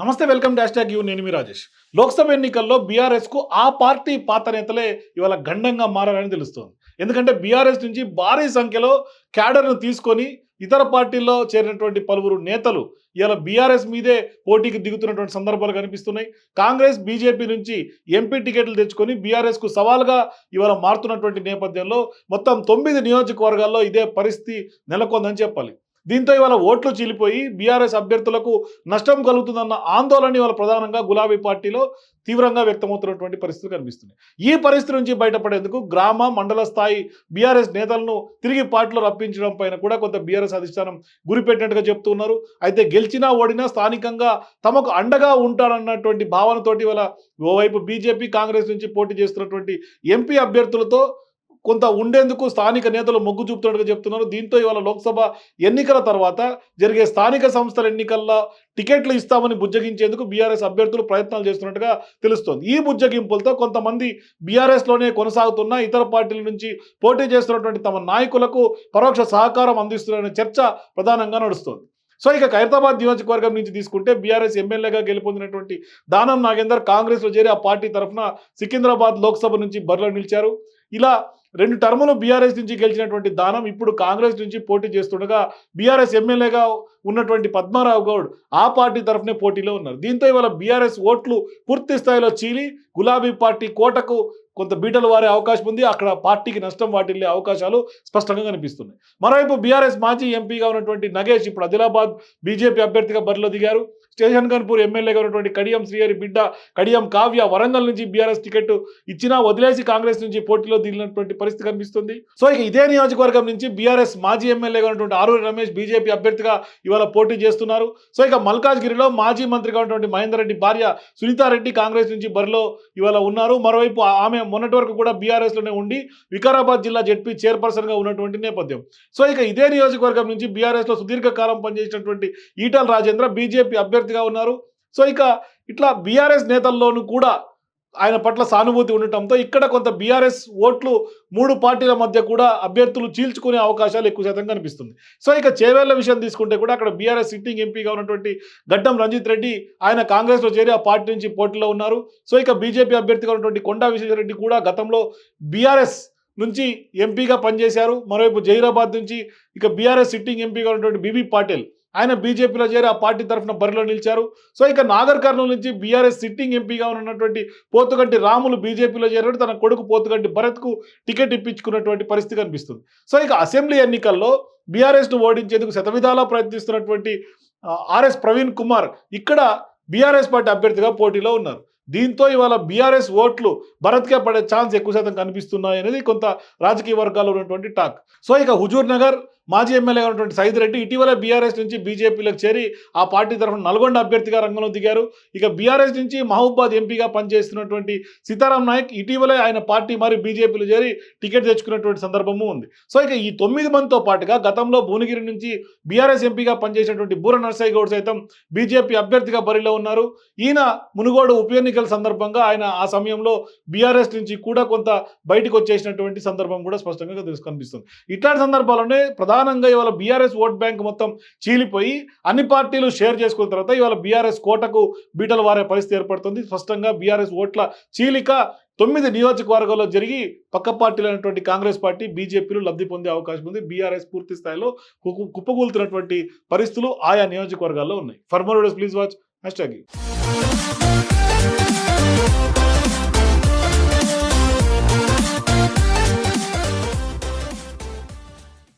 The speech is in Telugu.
నమస్తే వెల్కమ్ డాష్ ట్యాగ్ యూ నేను మీ రాజేష్. లోక్సభ ఎన్నికల్లో బీఆర్ఎస్కు ఆ పార్టీ పాత నేతలే ఇవాళ గండంగా మారారని తెలుస్తోంది. ఎందుకంటే బీఆర్ఎస్ నుంచి భారీ సంఖ్యలో క్యాడర్ను తీసుకొని ఇతర పార్టీల్లో చేరినటువంటి పలువురు నేతలు ఇవాళ బీఆర్ఎస్ మీదే పోటీకి దిగుతున్నటువంటి సందర్భాలు కనిపిస్తున్నాయి. కాంగ్రెస్ బీజేపీ నుంచి ఎంపీ టికెట్లు తెచ్చుకొని బీఆర్ఎస్కు సవాల్గా ఇవాళ మారుతున్నటువంటి నేపథ్యంలో మొత్తం తొమ్మిది నియోజకవర్గాల్లో ఇదే పరిస్థితి నెలకొందని చెప్పాలి. దీంతో ఇవాళ ఓట్లు చీలిపోయి బీఆర్ఎస్ అభ్యర్థులకు నష్టం కలుగుతుందన్న ఆందోళన ఇవాళ ప్రధానంగా గులాబీ పార్టీలో తీవ్రంగా వ్యక్తమవుతున్నటువంటి పరిస్థితులు కనిపిస్తున్నాయి. ఈ పరిస్థితి నుంచి బయటపడేందుకు గ్రామ మండల స్థాయి బీఆర్ఎస్ నేతలను తిరిగి పార్టీలో రప్పించడం పైన కూడా కొంత బీఆర్ఎస్ అధిష్టానం గురిపెట్టినట్టుగా చెప్తున్నారు అయితే గెలిచినా ఓడినా స్థానికంగా తమకు అండగా ఉంటారన్నటువంటి భావనతోటి ఇవాళ ఓవైపు బీజేపీ కాంగ్రెస్ నుంచి పోటీ చేస్తున్నటువంటి ఎంపీ అభ్యర్థులతో కొంత ఉండేందుకు స్థానిక నేతలు మొగ్గు చూపుతున్నట్టుగా చెప్తున్నారు. దీంతో ఇవాళ లోక్సభ ఎన్నికల తర్వాత జరిగే స్థానిక సంస్థల ఎన్నికల్లో టికెట్లు ఇస్తామని బుజ్జగించేందుకు బీఆర్ఎస్ అభ్యర్థులు ప్రయత్నాలు చేస్తున్నట్టుగా తెలుస్తోంది. ఈ బుజ్జగింపులతో కొంతమంది బీఆర్ఎస్లోనే కొనసాగుతున్న ఇతర పార్టీల నుంచి పోటీ చేస్తున్నటువంటి తమ నాయకులకు పరోక్ష సహకారం అందిస్తున్న చర్చ ప్రధానంగా నడుస్తోంది. సో ఇక ఖైరతాబాద్ నియోజకవర్గం నుంచి తీసుకుంటే బీఆర్ఎస్ ఎమ్మెల్యేగా గెలుపొందినటువంటి దానం నాగేందర్ కాంగ్రెస్లో చేరి ఆ పార్టీ తరఫున సికింద్రాబాద్ లోక్సభ నుంచి బరిలో నిలిచారు. ఇలా రెండు టర్ములు బీఆర్ఎస్ నుంచి గెలిచినటువంటి దానం ఇప్పుడు కాంగ్రెస్ నుంచి పోటీ చేస్తుండగా బీఆర్ఎస్ ఎమ్మెల్యేగా ఉన్నటువంటి పద్మారావు గౌడ్ ఆ పార్టీ తరఫునే పోటీలో ఉన్నారు. దీంతో ఇవాళ బీఆర్ఎస్ ఓట్లు పూర్తి స్థాయిలో చీలి గులాబీ పార్టీ కోటకు కొంత బీటలు వారే అవకాశం ఉంది. అక్కడ పార్టీకి నష్టం వాటిల్లే అవకాశాలు స్పష్టంగా కనిపిస్తున్నాయి. మరోవైపు బీఆర్ఎస్ మాజీ ఎంపీగా ఉన్నటువంటి నగేష్ ఇప్పుడు ఆదిలాబాద్ బీజేపీ అభ్యర్థిగా బరిలో దిగారు. స్టేషన్ కన్పూర్ ఎమ్మెల్యేగా ఉన్నటువంటి కడియం శ్రీహరి బిడ్డ కడియం కావ్య వరంగల్ నుంచి బీఆర్ఎస్ టికెట్ ఇచ్చినా వదిలేసి కాంగ్రెస్ నుంచి పోటీలో దిగినటువంటి పరిస్థితి కనిపిస్తుంది. సో ఇక ఇదే నియోజకవర్గం నుంచి బీఆర్ఎస్ మాజీ ఎమ్మెల్యేగా ఉన్నటువంటి ఆరూరి రమేష్ బీజేపీ అభ్యర్థిగా ఇవాళ పోటీ చేస్తున్నారు. సో ఇక మల్కాజ్గిరిలో మాజీ మంత్రిగా ఉన్నటువంటి మహేందర్ రెడ్డి భార్య సునీతారెడ్డి కాంగ్రెస్ నుంచి బరిలో ఇవాళ ఉన్నారు. మరోవైపు ఆమె మొన్నటి వరకు కూడా బీఆర్ఎస్లోనే ఉండి వికారాబాద్ జిల్లా జడ్పీ చైర్పర్సన్గా ఉన్నటువంటి నేపథ్యం. సో ఇక ఇదే నియోజకవర్గం నుంచి బీఆర్ఎస్లో సుదీర్ఘకాలం పనిచేసినటువంటి ఈటల రాజేంద్ర బీజేపీ అభ్యర్థిగా ఉన్నారు. సో ఇక ఇట్లా బీఆర్ఎస్ నేతల్లోనూ కూడా ఆయన పట్ల సానుభూతి ఉండటంతో ఇక్కడ కొంత బీఆర్ఎస్ ఓట్లు మూడు పార్టీల మధ్య కూడా అభ్యర్థులు చీల్చుకునే అవకాశాలు ఎక్కువ శాతం కనిపిస్తుంది. సో ఇక చేవేళ్ళ విషయం తీసుకుంటే కూడా అక్కడ బీఆర్ఎస్ సిట్టింగ్ ఎంపీగా ఉన్నటువంటి గడ్డం రంజిత్ రెడ్డి ఆయన కాంగ్రెస్లో చేరి ఆ పార్టీ నుంచి పోటీలో ఉన్నారు. సో ఇక బీజేపీ అభ్యర్థిగా ఉన్నటువంటి కొండా విశ్వేశ్వరరెడ్డి కూడా గతంలో బీఆర్ఎస్ నుంచి ఎంపీగా పనిచేశారు. మరోవైపు జహీరాబాద్ నుంచి ఇక బీఆర్ఎస్ సిట్టింగ్ ఎంపీగా ఉన్నటువంటి బీబీ పాటిల్ ఆయన బీజేపీలో చేరి ఆ పార్టీ తరఫున బరిలో నిలిచారు. సో ఇక నాగర్ కర్నూలు నుంచి బీఆర్ఎస్ సిట్టింగ్ ఎంపీగా ఉన్నటువంటి పోతుగంటి రాములు బీజేపీలో చేరినట్టు తన కొడుకు పోతుగంటి భరత్కు టికెట్ ఇప్పించుకున్నటువంటి పరిస్థితి కనిపిస్తుంది. సో ఇక అసెంబ్లీ ఎన్నికల్లో బీఆర్ఎస్ను ఓడించేందుకు శతవిధాలా ప్రయత్నిస్తున్నటువంటి ఆర్ఎస్ ప్రవీణ్ కుమార్ ఇక్కడ బీఆర్ఎస్ పార్టీ అభ్యర్థిగా పోటీలో ఉన్నారు. దీంతో ఇవాళ బీఆర్ఎస్ ఓట్లు భరత్కే పడే ఛాన్స్ ఎక్కువ శాతం కనిపిస్తున్నాయి అనేది కొంత రాజకీయ వర్గాల్లో ఉన్నటువంటి టాక్. సో ఇక హుజూర్ నగర్ మాజీ ఎమ్మెల్యే ఉన్నటువంటి సైద్ రెడ్డి ఇటీవల బీఆర్ఎస్ నుంచి బీజేపీలోకి చేరి ఆ పార్టీ తరఫున నల్గొండ అభ్యర్థిగా రంగంలో దిగారు. ఇక బీఆర్ఎస్ నుంచి మహబూబాద్ ఎంపీగా పనిచేస్తున్నటువంటి సీతారాం నాయక్ ఇటీవలే ఆయన పార్టీ మరి బీజేపీలో చేరి టికెట్ తెచ్చుకున్నటువంటి సందర్భము ఉంది. సో ఇక ఈ తొమ్మిది మందితో పాటుగా గతంలో భువనగిరి నుంచి బీఆర్ఎస్ ఎంపీగా పనిచేసినటువంటి బూర నర్సయ్య గౌడ్ సైతం బీజేపీ అభ్యర్థిగా బరిలో ఉన్నారు. ఈయన మునుగోడు ఉప ఎన్నికల సందర్భంగా ఆయన ఆ సమయంలో బీఆర్ఎస్ నుంచి కూడా కొంత బయటకు వచ్చేసినటువంటి సందర్భం కూడా స్పష్టంగా తెలుసు కనిపిస్తుంది. ఇట్లాంటి సందర్భాల్లోనే ప్రధానంగా ఇవాళ బీఆర్ఎస్ ఓట్ బ్యాంక్ మొత్తం చీలిపోయి అన్ని పార్టీలు షేర్ చేసుకున్న తర్వాత ఇవాళ బీఆర్ఎస్ కోటకు బీటలు వారే పరిస్థితి ఏర్పడుతుంది. స్పష్టంగా బీఆర్ఎస్ ఓట్ల చీలిక తొమ్మిది నియోజకవర్గాల్లో జరిగి పక్క పార్టీలైనటువంటి కాంగ్రెస్ పార్టీ బీజేపీలు లబ్ధి పొందే అవకాశం ఉంది. బీఆర్ఎస్ పూర్తి స్థాయిలో కుప్పగూలుతున్నటువంటి కుప్పకూలుతున్నటువంటి పరిస్థితులు ఆయా నియోజకవర్గాల్లో ఉన్నాయి. Former please watch. Hash tag